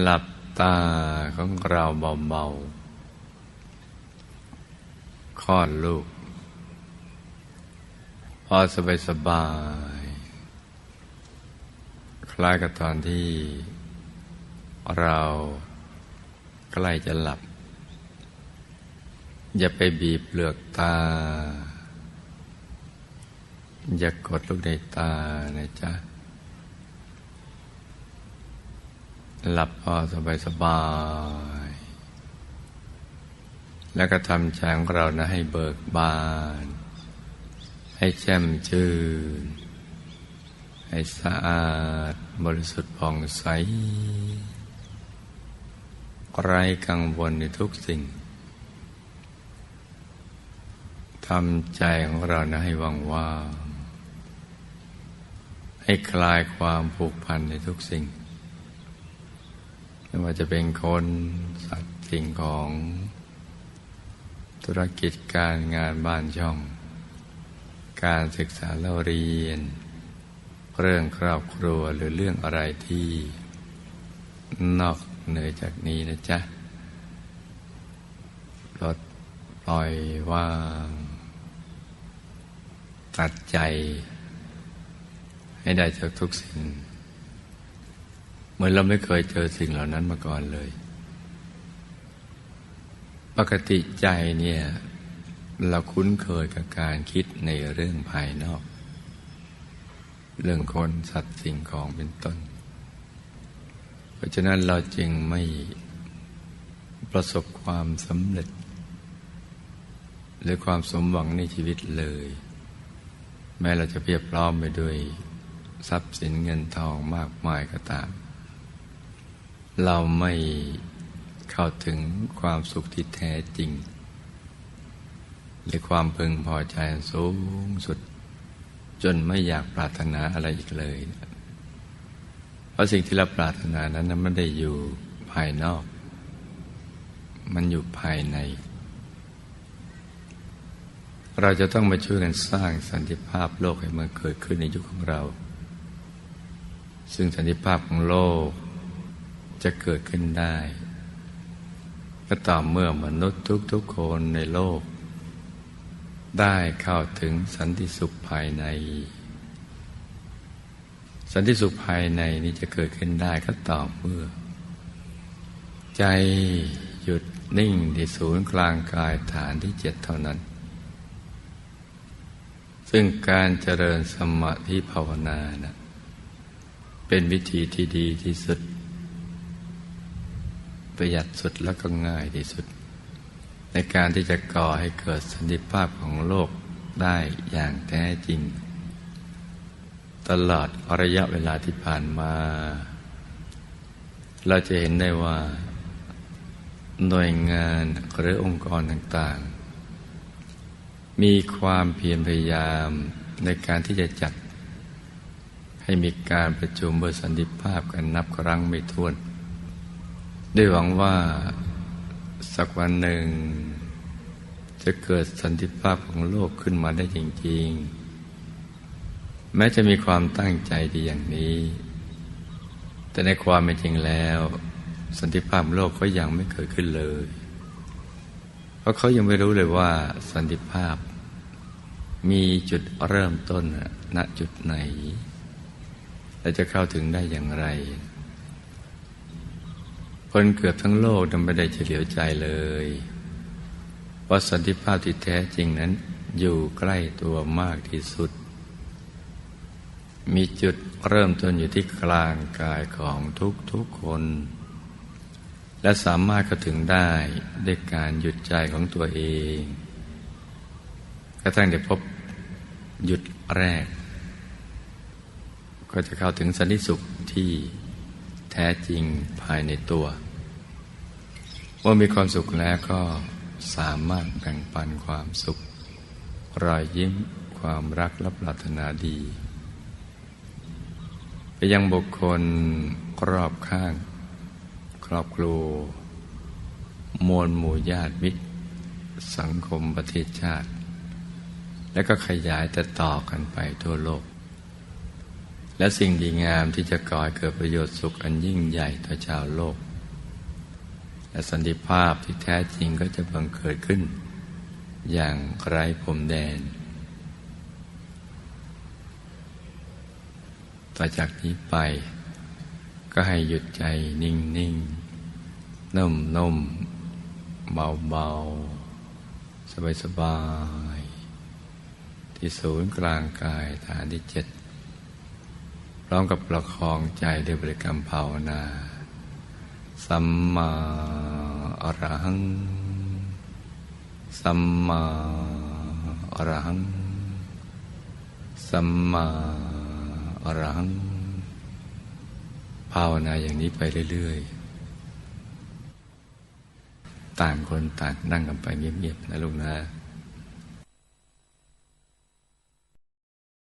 หลับตาของเราเบาๆคลอดลูก พอสบายสบาย คล้ายกับตอนที่เราใกล้จะหลับ อย่าไปบีบเปลือกตา อย่ากดลูกในตานะจ๊ะ หลับพอสบายสบาย แล้วก็ทำใจของเรานะให้เบิกบาน ให้แจ่มชื่น ให้สะอาดบริสุทธิ์ผ่องใส ไร้กังวลในทุกสิ่ง ทำใจของเรานะให้ว่างว่างให้คลายความผูกพันในทุกสิ่ง ไม่ว่าจะเป็นคนสัตว์สิ่งของ ธุรกิจการงานบ้านช่อง การศึกษาเล่าเรียน เรื่องครอบครัวหรือเรื่องอะไรที่ นอกเหนือจากนี้นะจ๊ะลดปล่อยว่างตัดใจ ให้ได้จากทุกสิ่ง มือนเราไม่เคยเจอสิ่งเหล่านั้นมาก่อนเลย ปกติใจเนี่ย เราคุ้นเคยกับการคิดในเรื่องภายนอก เรื่องคนสัตว์สิ่งของเป็นต้น เพราะฉะนั้นเราจึงไม่ประสบความสำเร็จ หรือความสมหวังในชีวิตเลย แม้เราจะเพียบพร้อมไปด้วยทรัพย์สินเงินทองมากมายก็ตาม เราไม่เข้าถึงความสุขที่แท้จริง หรือความพึงพอใจสูงสุด จนไม่อยากปรารถนาอะไรอีกเลย เพราะสิ่งที่เราปรารถนานั้นไม่ได้อยู่ภายนอก มันอยู่ภายใน เราจะต้องมาช่วยกันสร้างสันติภาพโลกให้มันเกิดขึ้นในยุคของเรา ซึ่งสันติภาพของโลก จะเกิดขึ้นได้ ก็ต่อเมื่อมนุษย์ทุกๆคนในโลก ได้เข้าถึงสันติสุขภายใน สันติสุขภายในนี้จะเกิดขึ้นได้ก็ต่อเมื่อ ใจหยุดนิ่งที่ศูนย์กลางกายฐานที่เจ็ดเท่านั้น ซึ่งการเจริญสมาธิภาวนานะเป็นวิธีที่ดีที่สุด ประหยัดสุดแล้วก็ง่ายที่สุด ในการที่จะก่อให้เกิดสันติภาพของโลกได้อย่างแท้จริง ตลอดระยะเวลาที่ผ่านมา เราจะเห็นได้ว่า หน่วยงานหรือองค์กรต่างๆ มีความเพียรพยายามในการที่จะจัด ให้มีการประชุมเบอร์สันติภาพกันนับครั้งไม่ถ้วน ด้หวังว่าสักวันหนึ่ง จะเกิดสันติภาพของโลกขึ้นมาได้จริง ๆ แม้จะมีความตั้งใจดีอย่างนี้ แต่ในความเป็นจริงแล้ว สันติภาพโลกก็ยังไม่เกิดขึ้นเลย เพราะเขายังไม่รู้เลยว่าสันติภาพ มีจุดเริ่มต้นณจุดไหน และจะเข้าถึงได้อย่างไร คนเกือบทั้งโลกนั้นไม่ได้เฉลียวใจเลยว่าสันติภาพที่แท้จริงนั้น อยู่ใกล้ตัวมากที่สุด มีจุดเริ่มต้นอยู่ที่กลางกายของทุกทุกคน และสามารถเข้าถึงได้ด้วยการหยุดใจของตัวเองกระทั่งได้พบหยุดแรก ก็จะเข้าถึงสันติสุขที่ แท้จริงภายในตัวเมื่อมีความสุขแล้วก็สามารถแบ่งปันความสุข รอยยิ้มความรักและปรารถนาดี ไปยังบุคคลรอบข้าง ครอบครัวมวลหมู่ญาติมิตร สังคมประเทศชาติ และก็ขยายแต่ต่อกันไปทั่วโลก และสิ่งดีงามที่จะก่อให้เกิดประโยชน์สุขอันยิ่งใหญ่ต่อชาวโลก และสันติภาพที่แท้จริงก็จะบังเกิดขึ้น อย่างไร้ผมแดน ต่อจากนี้ไป ก็ให้หยุดใจนิ่งนิ่งนุ่มนุ่มเบาเบาสบายสบายที่ศูนย์กลางกายฐานที่เจ็ด ร้อมกับประคองใจด้วยบริกรรมภาวนา สัมมาอรหัง สัมมาอรหัง สัมมาอรหัง ภาวนาอย่างนี้ไปเรื่อย ๆ ต่างคนต่างนั่งกันไปเงียบ ๆ นะลูกนะ